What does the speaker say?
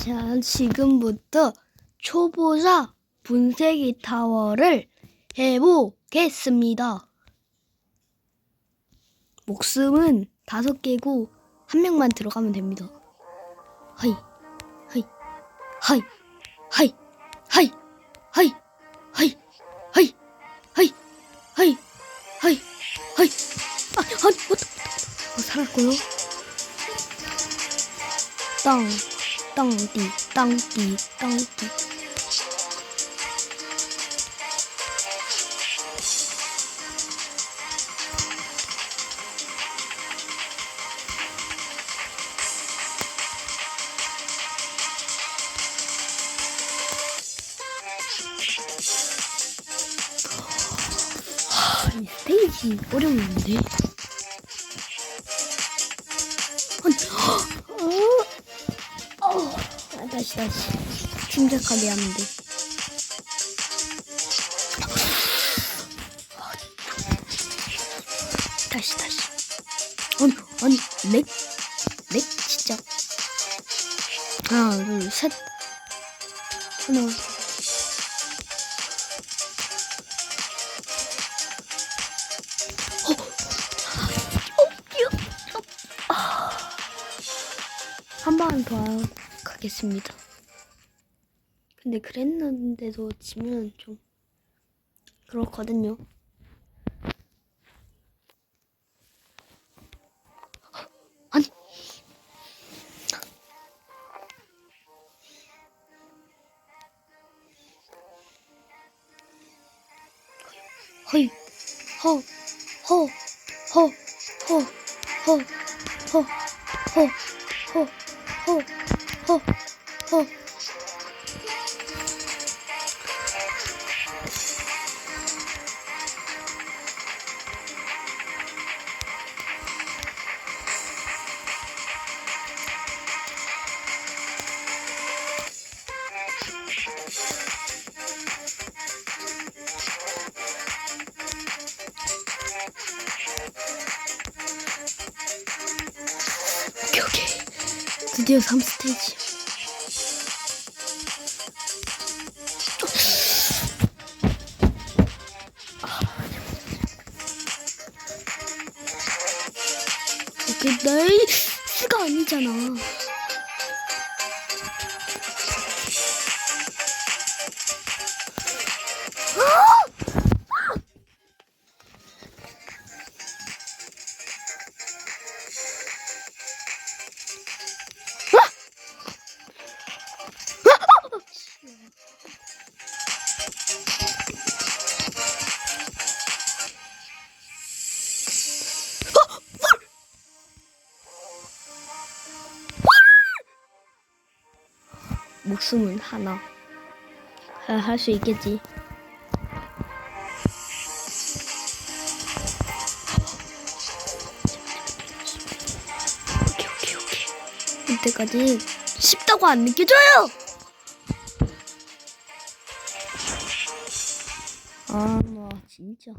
자, 지금부터 초보자 분쇄기 타워를 해보겠습니다. 목숨은 다섯 개고 한 명만 들어가면 됩니다. 하이, 하이, 하이, 하이, 하이, 하이, 하이, 하이, 하이, 하이, 하이, 하이. 아, 어, 어, 살았고요. 땅, 땅띠, 땅띠. 하, 이 스테이지 어려운데. 아, 다시 다시 침착하게 하면 돼. 다시 다시. 아니 아니 렉? 렉 진짜. 하나 둘 셋. 하나. 한번더 가겠습니다. 근데 그랬는데도 지면 좀 그렇거든요. 아니. 허이, 허, 허, 허, 허, 허, 허, 허, 허, 허, ほっほっ 드디어 3스테이지. 오케이, 나이스가 아니잖아. 목숨은 하나. 할수 있겠지. 이때까지 쉽다고 안 느껴져요! 아, 뭐, 진짜.